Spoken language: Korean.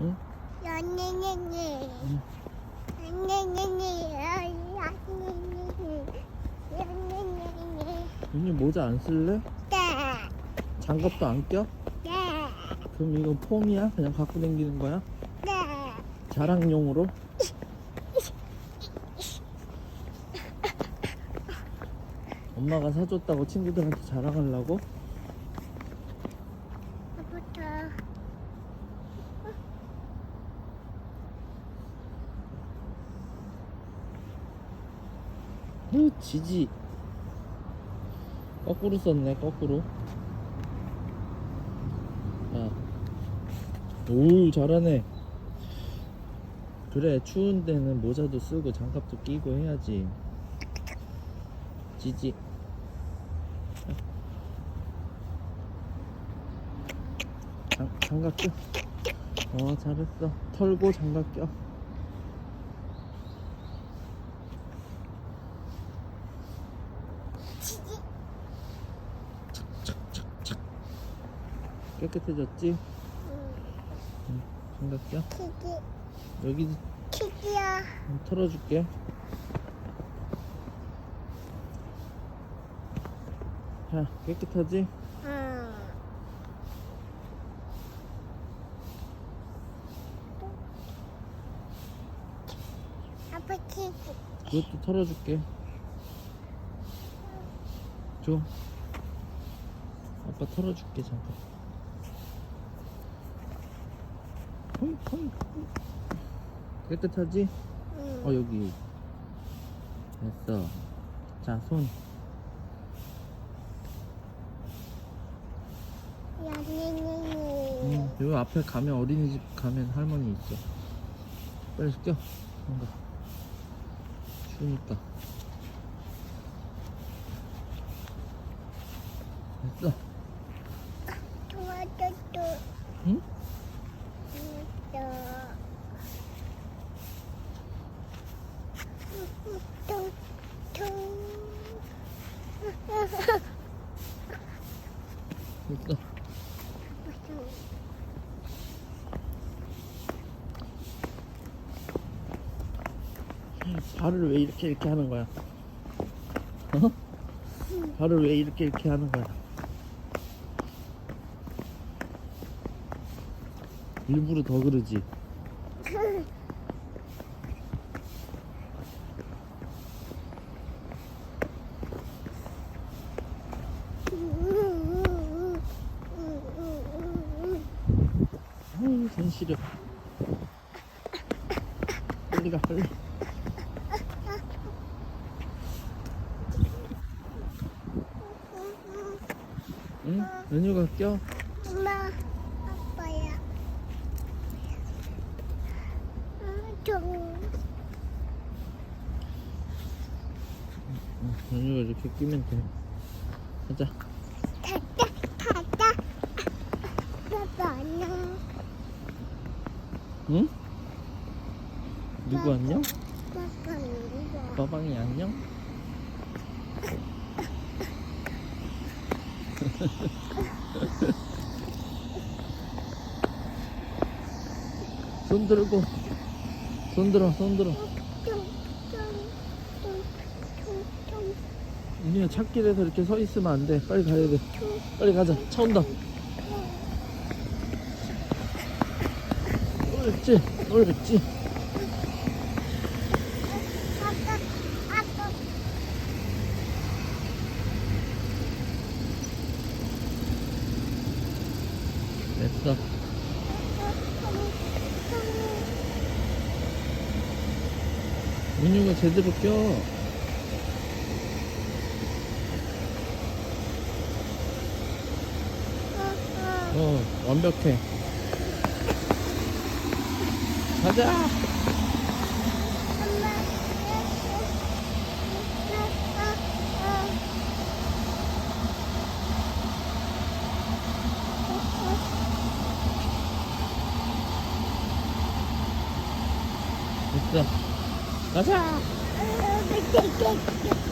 응? 응. 윤유 모자 안 쓸래? 네. 장갑도 안 껴? 네. 그럼 이거 폼이야? 그냥 갖고 다니는 거야? 네. 자랑용으로? 엄마가 사줬다고 친구들한테 자랑하려고? 아부터. 후 지지. 거꾸로 썼네 거꾸로. 야. 오 잘하네. 그래 추운 데는 모자도 쓰고 장갑도 끼고 해야지. 지지. 장, 장갑 껴어 잘했어. 털고 장갑 껴 치지. 깨끗해졌지? 응. 치지. 여기 치지야. 털어줄게. 자, 깨끗하지? 응. 아빠 치지. 그것도 털어줄게. 줘. 아빠 털어줄게, 잠깐. 헐, 헐. 깨끗하지? 응. 어, 여기. 됐어. 자, 손. 연예예예. 응, 여기 앞에 가면 어린이집 가면 할머니 있어. 빨리 껴. 뭔가. 추우니까. 됐어. 도와줘도. 응? 됐어. 발을 왜 이렇게 이렇게 하는 거야? 어? 발을 왜 이렇게 이렇게 하는 거야? 일부러 더 그러지. 아유, 손 시려. 빨리 가, 빨리. 응? 연유가 껴. 엄마, 아빠야. 음, 좀. 응, 연유가 이렇게 끼면 돼. 가자. 가자, 가자. 아빠 안녕. 응? 누구 안녕? 아빠 안녕. 빠방이 안녕? 손 들고 손 들어 손 들어. 좀, 좀, 좀, 좀, 좀, 윤희야 찾길에서 이렇게 서 있으면 안 돼. 빨리 가야 돼. 빨리 가자. 차 온다. 옳지? 옳지. 됐어 윤희가 제대로 껴 어, 완벽해. 가자! 됐어. 가자! 엄마.